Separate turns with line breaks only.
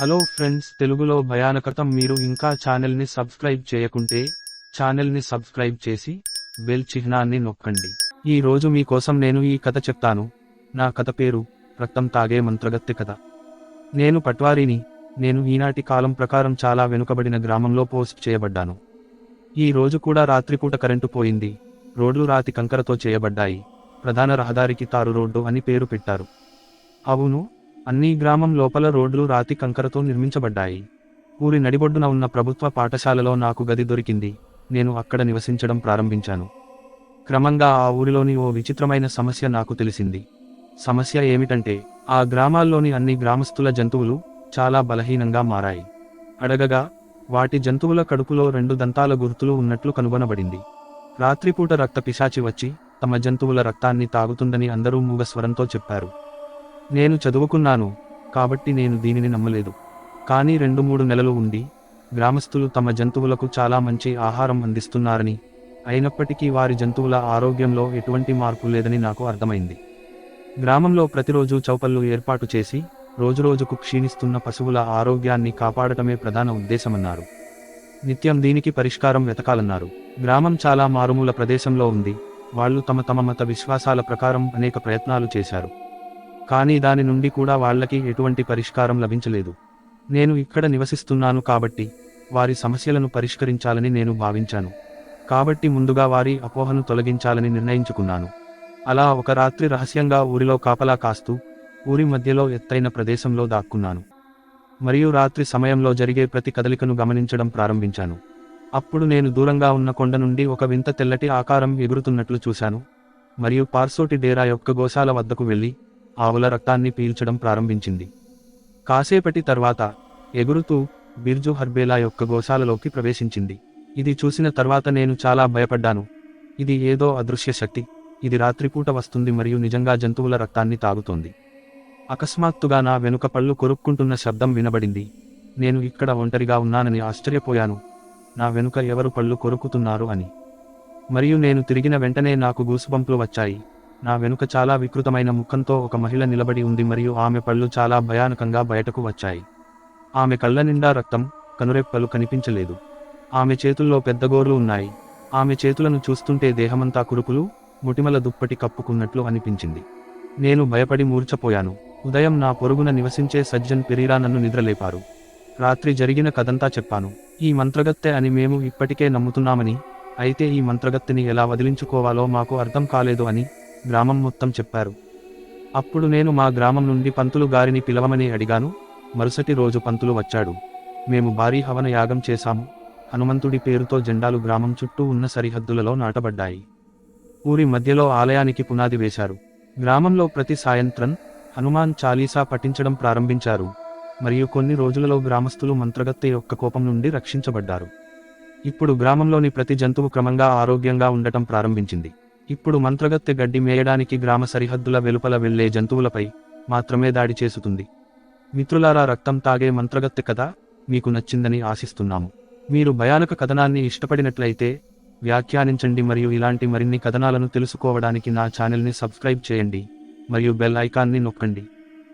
Hello friends తెలుగులో భయానకతం మీరు ఇంకా ఛానల్ని సబ్స్క్రైబ్ చేయకుంటే ఛానల్ని సబ్స్క్రైబ్ చేసి బెల్ చిహ్నాన్ని నొక్కండి. ఈ రోజు మీకోసం నేను ఈ కథ చెప్తాను. నా కథ పేరు రక్తం తాగే మంత్రగత్తె కథ. నేను పట్వారీని నేను ఈనాటి కాలం ప్రకారం చాలా వెనుకబడిన గ్రామంలో పోస్ట్ చేయబడ్డాను. ఈ రోజు కూడా రాత్రిపూట కరెంటు పోయింది. రోడ్లు రాతి కంకరతో చేయబడ్డాయి. ప్రధాన రహదారికి తారు రోడ్డు అని పేరు పెట్టారు. అవును అన్ని గ్రామం లోపల రోడ్లు రాతి కంకరతో నిర్మించబడ్డాయి. ఊరి నడిబొడ్డున ఉన్న ప్రభుత్వ పాఠశాలలో నాకు గది దొరికింది. నేను అక్కడ నివసించడం ప్రారంభించాను. క్రమంగా ఆ ఊరిలోని ఓ విచిత్రమైన సమస్య నాకు తెలిసింది. సమస్య ఏమిటంటే ఆ గ్రామాల్లోని అన్ని గ్రామస్తుల జంతువులు చాలా బలహీనంగా మారాయి. అడగగా వాటి జంతువుల కడుపులో రెండు దంతాల గుర్తులు ఉన్నట్లు కనుగొనబడింది. రాత్రిపూట రక్త పిశాచి వచ్చి తమ జంతువుల రక్తాన్ని తాగుతుందని అందరూ మూగస్వరంతో చెప్పారు. నేను చదువుకున్నాను కాబట్టి నేను దీనిని నమ్మలేదు. కానీ రెండు మూడు నెలలు ఉండి గ్రామస్తులు తమ జంతువులకు చాలా మంచి ఆహారం అందిస్తున్నారని అయినప్పటికీ వారి జంతువుల ఆరోగ్యంలో ఎటువంటి మార్పు లేదని నాకు అర్థమైంది. గ్రామంలో ప్రతిరోజు చౌపళ్ళు ఏర్పాటు చేసి రోజురోజుకు క్షీణిస్తున్న పశువుల ఆరోగ్యాన్ని కాపాడటమే ప్రధాన ఉద్దేశమన్నారు. నిత్యం దీనికి పరిష్కారం వెతకాలన్నారు. గ్రామం చాలా మారుమూల ప్రదేశంలో ఉంది వాళ్ళు తమ తమ మత విశ్వాసాల ప్రకారం అనేక ప్రయత్నాలు చేశారు. కానీ దాని నుండి కూడా వాళ్ళకి ఎటువంటి పరిష్కారం లభించలేదు. నేను ఇక్కడ నివసిస్తున్నాను కాబట్టి వారి సమస్యలను పరిష్కరించాలని నేను భావించాను. కాబట్టి ముందుగా వారి అపోహను తొలగించాలని నిర్ణయించుకున్నాను. అలా ఒక రాత్రి రహస్యంగా ఊరిలో కాపలా కాస్తూ ఊరి మధ్యలో ఎత్తైన ప్రదేశంలో దాక్కున్నాను. మరియు రాత్రి సమయంలో జరిగే ప్రతి కదలికను గమనించడం ప్రారంభించాను. అప్పుడు నేను దూరంగా ఉన్న కొండ నుండి ఒక వింత తెల్లటి ఆకారం ఎగురుతున్నట్లు చూశాను. మరియు పార్సోటి డేరా యొక్క గోశాల వద్దకు వెళ్ళి ఆవుల రక్తాన్ని పీల్చడం ప్రారంభించింది. కాసేపటి తర్వాత ఎగురుతూ బిర్జు హర్బేలా యొక్క గోశాలలోకి ప్రవేశించింది. ఇది చూసిన తర్వాత నేను చాలా భయపడ్డాను. ఇది ఏదో అదృశ్య శక్తి. ఇది రాత్రిపూట వస్తుంది మరియు నిజంగా జంతువుల రక్తాన్ని తాగుతోంది. అకస్మాత్తుగా నా వెనుక పళ్ళు కొరుక్కుంటున్న శబ్దం వినబడింది. నేను ఇక్కడ ఒంటరిగా ఉన్నానని ఆశ్చర్యపోయాను. నా వెనుక ఎవరు పళ్ళు కొరుకుతున్నారు అని. మరియు నేను తిరిగిన వెంటనే నాకు గూసుబంపులు వచ్చాయి. నా వెనుక చాలా వికృతమైన ముఖంతో ఒక మహిళ నిలబడి ఉంది మరియు ఆమె పళ్ళు చాలా భయానకంగా బయటకు వచ్చాయి. ఆమె కళ్ళ నిండా రక్తం కనురెప్పలు కనిపించలేదు. ఆమె చేతుల్లో పెద్ద గోర్లు ఉన్నాయి. ఆమె చేతులను చూస్తుంటే దేహమంతా కురుపులు ముటిమల దుప్పటి కప్పుకున్నట్లు అనిపించింది. నేను భయపడి మూర్చపోయాను ఉదయం నా పొరుగున నివసించే సజ్జన్ పెరీరా నన్ను నిద్రలేపారు. రాత్రి జరిగిన కథంతా చెప్పాను. ఈ మంత్రగత్తె అని మేము ఇప్పటికే నమ్ముతున్నామని అయితే ఈ మంత్రగత్తెని ఎలా వదిలించుకోవాలో మాకు అర్థం కాలేదు అని గ్రామం మొత్తం చెప్పారు. అప్పుడు నేను మా గ్రామం నుండి పంతులు గారిని పిలవమని అడిగాను. మరుసటి రోజు పంతులు వచ్చాడు. మేము భారీ హవన యాగం చేశాము. హనుమంతుడి పేరుతో జెండాలు గ్రామం చుట్టూ ఉన్న సరిహద్దులలో నాటబడ్డాయి. ఊరి మధ్యలో ఆలయానికి పునాది వేశారు. గ్రామంలో ప్రతి సాయంత్రం హనుమాన్ చాలీసా పఠించడం ప్రారంభించారు. మరియు కొన్ని రోజులలో గ్రామస్తులు మంత్రగత్తె యొక్క కోపం నుండి రక్షించబడ్డారు. ఇప్పుడు గ్రామంలోని ప్రతి జంతువు క్రమంగా ఆరోగ్యంగా ఉండటం ప్రారంభించింది. ఇప్పుడు మంత్రగత్తె గడ్డి మేయడానికి గ్రామ సరిహద్దుల వెలుపల వెళ్ళే జంతువులపై మాత్రమే దాడి చేస్తుంది మిత్రులారా రక్తం తాగే మంత్రగత్తె కథ మీకు నచ్చిందని ఆశిస్తున్నాము. మీరు భయానక కథనాన్ని ఇష్టపడినట్లయితే వ్యాఖ్యానించండి మరియు ఇలాంటి మరిన్ని కథనాలను తెలుసుకోవడానికి నా ఛానల్ని సబ్స్క్రైబ్ చేయండి మరియు బెల్ ఐకాన్ని నొక్కండి.